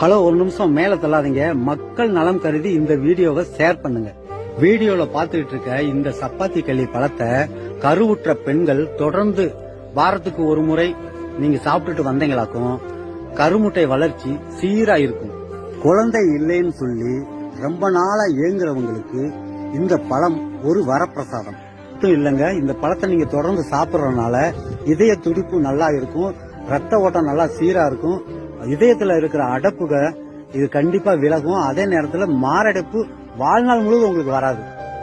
Hello ஒரு நிமிஷம் மேல தள்ளாதீங்க. மக்கள் நலம் கருதி இந்த வீடியோவை ஷேர் பண்ணுங்க. வீடியோல பாத்துக்கிட்டு இருக்க இந்த சப்பாத்தி களி பழத்தை கருவுற்ற பெண்கள் தொடர்ந்து வாரத்துக்கு ஒரு முறை நீங்க சாப்பிட்டுட்டு வந்தீங்களாக்கும் கருமுட்டை வளர்ச்சி சீரா இருக்கும். குழந்தை இல்லைன்னு சொல்லி ரொம்ப நாளா ஏங்குறவங்களுக்கு இந்த பழம் ஒரு வரப்பிரசாதம். மட்டும் இல்லைங்க இந்த பழத்தை நீங்க தொடர்ந்து சாப்பிடுறதுனால இதய துடிப்பு நல்லா இருக்கும் ரத்த ஓட்டம் நல்லா சீரா இருக்கும் இதயத்துல இருக்கிற அடப்புக இது கண்டிப்பா விலகும். அதே நேரத்துல மாரடைப்பு வாழ்நாள் முழுவதும் உங்களுக்கு வராது.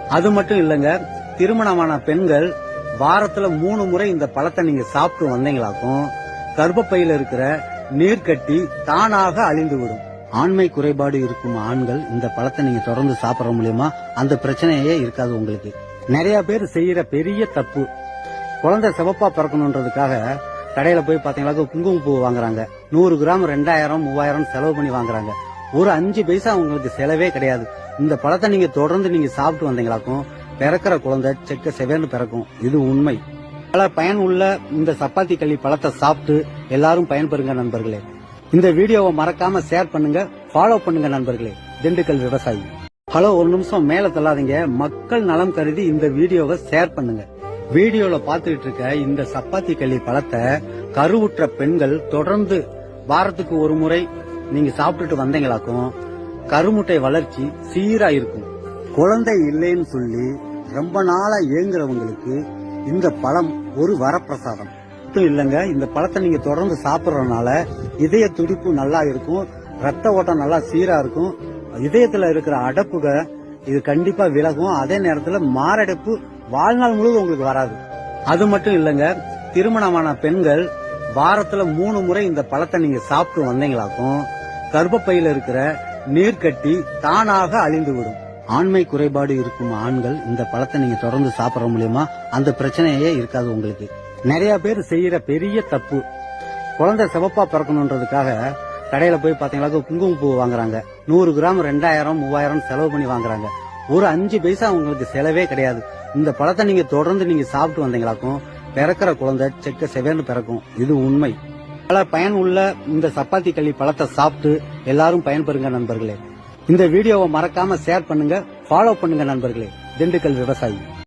அது மட்டும் இல்லைங்க திருமணமான பெண்கள் வாரத்துல மூணு முறை இந்த பழத்தை நீங்க சாப்பிட்டு வந்தீங்களாக்கும் கர்ப்பப்பையில இருக்கிற நீர்க்கட்டி தானாக அழிந்து விடும் ஆண்மை குறைபாடு இருக்கும் ஆண்கள் இந்த பழத்தை நீங்க தொடர்ந்து சாப்பிடுற மூலியமா அந்த பிரச்சனையே இருக்காது உங்களுக்கு. நிறைய பேர் செய்யற பெரிய தப்பு. குழந்தை சிவப்பா பிறக்கணுன்றதுக்காக கடையில போய் பாத்தீங்களா குங்குமப்பூ வாங்குறாங்க. நூறு கிராம் ரெண்டாயிரம் மூவாயிரம் செலவு பண்ணி வாங்குறாங்க. ஒரு அஞ்சு பைசா உங்களுக்கு செலவே கிடையாது. இந்த பழத்தை நீங்க தொடர்ந்து நீங்க சாப்பிட்டு வந்தீங்களாக்கும் பிறக்கிற குழந்தை செக்க செவேர்னு பிறக்கும். இது உண்மை. பல பயன் உள்ள இந்த சப்பாத்தி களி பழத்தை சாப்பிட்டு எல்லாரும் பயன்பெறுங்க நண்பர்களே. இந்த வீடியோவை மறக்காம ஷேர் பண்ணுங்க ஃபாலோ பண்ணுங்க நண்பர்களே. திண்டுக்கல் விவசாயி. ஹலோ ஒரு நிமிஷம் மேல தள்ளாதீங்க. மக்கள் நலம் கருதி இந்த வீடியோவை ஷேர் பண்ணுங்க. வீடியோல பாத்துக்கிட்டு இருக்க இந்த சப்பாத்தி களி பழத்தை கருவுற்ற பெண்கள் தொடர்ந்து வாரத்துக்கு ஒரு முறை நீங்க சாப்பிட்டுட்டு வந்தீங்களாக்கும் கருமுட்டை வளர்ச்சி சீரா இருக்கும். குழந்தை இல்லைன்னு சொல்லி ரொம்ப நாளா ஏங்குறவங்களுக்கு இந்த பழம் ஒரு வரப்பிரசாதம். மட்டும் இல்லைங்க இந்த பழத்தை நீங்க தொடர்ந்து சாப்பிடுறதுனால இதய துடிப்பு நல்லா இருக்கும் ரத்த ஓட்டம் நல்லா சீரா இருக்கும் இதயத்துல இருக்கிற அடப்புக இது கண்டிப்பா விலகும். அதே நேரத்துல மாரடைப்பு வாழ்நாள் முழுவதும் உங்களுக்கு வராது. அது மட்டும் இல்லைங்க திருமணமான பெண்கள் வாரத்துல மூணு முறை இந்த பழத்தை நீங்க சாப்பிட்டு வந்தீங்களாக்கும் கர்ப்பப்பையில இருக்கிற நீர்க்கட்டி தானாக அழிந்து விடும் ஆண்மை குறைபாடு இருக்கும் ஆண்கள் இந்த பழத்தை நீங்க தொடர்ந்து சாப்பிடற மூலியமா அந்த பிரச்சனையே இருக்காது உங்களுக்கு. நிறைய பேர் செய்யற பெரிய தப்பு. குழந்தை சிவப்பா பிறக்கணுன்றதுக்காக கடையில போய் பாத்தீங்களா குங்குமப்பூ வாங்குறாங்க. நூறு கிராம் ரெண்டாயிரம் மூவாயிரம் செலவு பண்ணி வாங்குறாங்க. ஒரு அஞ்சு பைசா உங்களுக்கு செலவே கிடையாது. இந்த பழத்தை நீங்க தொடர்ந்து நீங்க சாப்பிட்டு வந்தீங்களாக்கும் பிறக்கிற குழந்தை செக்க செவேன்னு பிறக்கும். இது உண்மை. பல பயன் உள்ள இந்த சப்பாத்தி களி பழத்தை சாப்பிட்டு எல்லாரும் பயன்பெறுங்க நண்பர்களே. இந்த வீடியோவை மறக்காம ஷேர் பண்ணுங்க ஃபாலோ பண்ணுங்க நண்பர்களே. திண்டுக்கல் விவசாயி.